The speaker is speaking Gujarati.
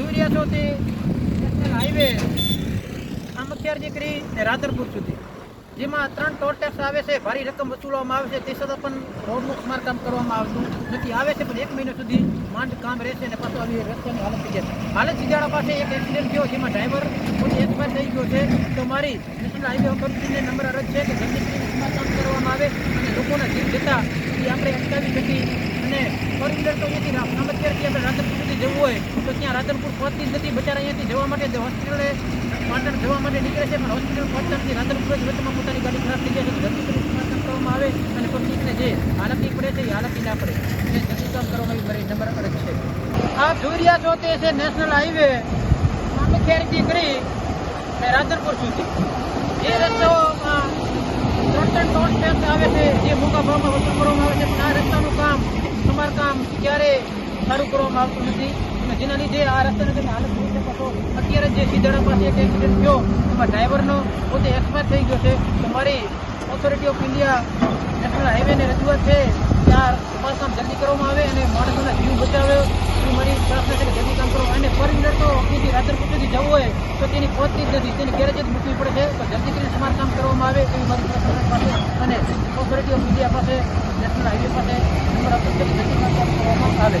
જોઈ રહ્યા છો તે નેશનલ હાઈવે આમખિયાર દીકરી ને રાધરપુર સુધી. જેમાં ત્રણ ટોલ ટેક્સ આવે છે, ભારી રકમ વસૂલવામાં આવે છે, તે છતાં પણ રોડનું સ્મારકામ કરવામાં આવતું નથી. આવે છે, પણ એક મહિના સુધી માંડ કામ રહેશે અને પાછું આવી રસ્તાની હાલત થઈ જશે હાલત સિજાડા પાસે એક એક્સિડન્ટ થયો, જેમાં ડ્રાઈવર પોતે એક્સપાયર થઈ ગયો છે. તો મારી નેશનલ હાઈવે ઓથોરિટીને નંબર અરજ છે કે જલ્દી સ્મારકામ કરવામાં આવે અને લોકોના જીવ જતા એ આપણે અટકાવી શકીએ અને ફોર વ્હીલર તો અહીંયાથી સામખિયારથી આપણે રાધનપુર સુધી જવું હોય, તો ત્યાં રાધનપુર પહોંચતી જ નથી. બચારા અહીંયાથી જવા માટે હોસ્પિટલે પાટણ જવા માટે નીકળે છે, પણ હોસ્પિટલ પહોંચતા નથી રાધનપુર જ વચમાં પોતાની ગાડી ખરાબ થઈ જાય છે જલ્દી કરવામાં આવે અને પબ્લિકને જે હાલતી પડે છે, એ હાલતી ના પડે. અને જલ્દી કામ કરવામાં આવી નંબર અરજ છે. આપ જોઈ રહ્યા છો તે છે નેશનલ હાઈવે. સામખિયારથી કરી અને રાધનપુર સુધી. જે રસ્તાઓ ત્રણ ત્રણ ટોલ ટેક્સ આવે છે, જે મોટા ભાવમાં વસૂલ કરવામાં આવે છે, પણ આ રસ્તાનું કામ સમારકામ ક્યારે સારું કરવામાં આવતું નથી અને જેના લીધે આ રસ્તાની તમે હાલત જોઈ શકો છો, અત્યારે જે સીધડા પાસે એક એક્સિડન્ટ થયો, એમાં ડ્રાઈવરનો પોતે એક્સપાયર થઈ ગયો છે. તો મારી ઓથોરિટી ઓફ ઇન્ડિયા નેશનલ હાઈવેને રજૂઆત છે કે આ સમારકામ જલ્દી કરવામાં આવે અને માણસોના જીવ બચાવે. એ મારી પ્રાર્થના છે જલ્દી કામ કરો. અને ફોર તો અહીંથી રાધનપુર સુધી જવું હોય તો તેની પહોંચતી જ નથી. તેની ગેરેજ જ મૂકવી પડે છે. તો જલ્દી કરીને સમારકામ કરવામાં આવે એવી મારી પ્રાર્થના પાસે. અને ઓથોરિટી ઓફ ઇન્ડિયા પાસે નેશનલ હાઈવે પાસે નંબર આપો જલ્દી જલ્દી કામ કરવામાં આવે.